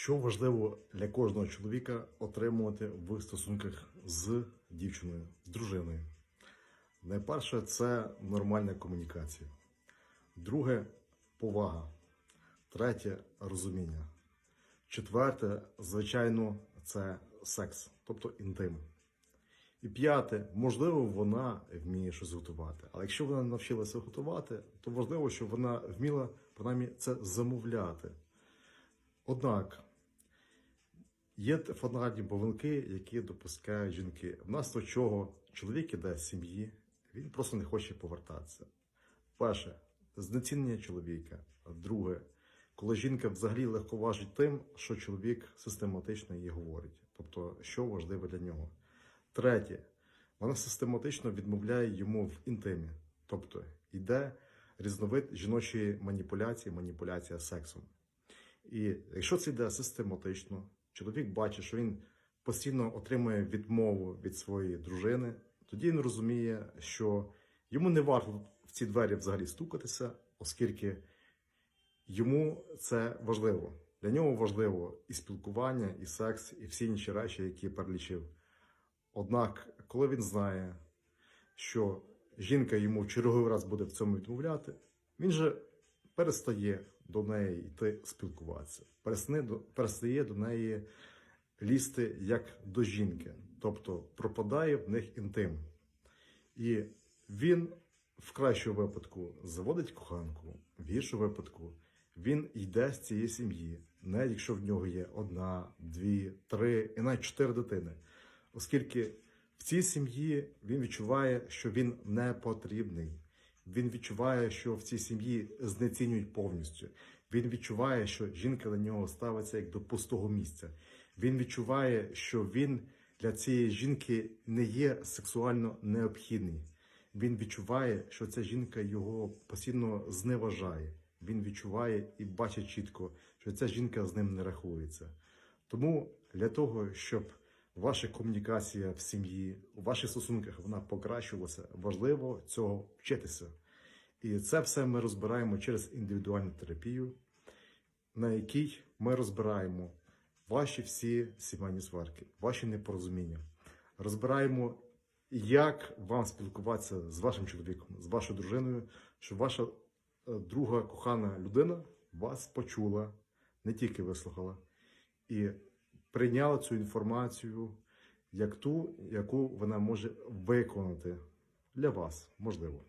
Що важливо для кожного чоловіка отримувати в стосунках з дівчиною, з дружиною? Найперше це нормальна комунікація. Друге повага. Третє розуміння. Четверте, звичайно, це секс, тобто інтим. І п'яте, можливо, вона вміє щось готувати. Але якщо вона навчилася готувати, то важливо, щоб вона вміла принаймні це замовляти. Однак є фанатні помилки, які допускають жінки. Внаслідок чого чоловік іде з сім'ї, він просто не хоче повертатися. Перше, знецінення чоловіка. Друге, коли жінка взагалі легковажить тим, що чоловік систематично їй говорить, тобто, що важливо для нього. Третє, вона систематично відмовляє йому в інтимі, тобто йде різновид жіночої маніпуляції, маніпуляція сексом. І якщо це йде систематично, чоловік бачить, що він постійно отримує відмову від своєї дружини, тоді він розуміє, що йому не варто в ці двері взагалі стукатися, оскільки йому це важливо. Для нього важливо і спілкування, і секс, і всі інші речі, які я перелічив. Однак, коли він знає, що жінка йому в черговий раз буде в цьому відмовляти, він же перестає до неї йти спілкуватися, перестає до, неї лізти як до жінки, тобто пропадає в них інтим. І він в кращому випадку заводить коханку, в гіршому випадку він йде з цієї сім'ї, навіть якщо в нього є одна, дві, три і навіть чотири дитини. Оскільки в цій сім'ї він відчуває, що він не потрібний. Він відчуває, що в цій сім'ї знецінюють повністю. Він відчуває, що жінка на нього ставиться як до пустого місця. Він відчуває, що він для цієї жінки не є сексуально необхідний. Він відчуває, що ця жінка його постійно зневажає. Він відчуває і бачить чітко, що ця жінка з ним не рахується. Тому для того, щоб ваша комунікація в сім'ї, у ваших стосунках вона покращувалася, важливо цього вчитися. І це все ми розбираємо через індивідуальну терапію, на якій ми розбираємо ваші всі сімейні сварки, ваші непорозуміння. Розбираємо, як вам спілкуватися з вашим чоловіком, з вашою дружиною, щоб ваша е, друга кохана людина вас почула, не тільки вислухала, і прийняла цю інформацію як ту, яку вона може виконати для вас, можливо.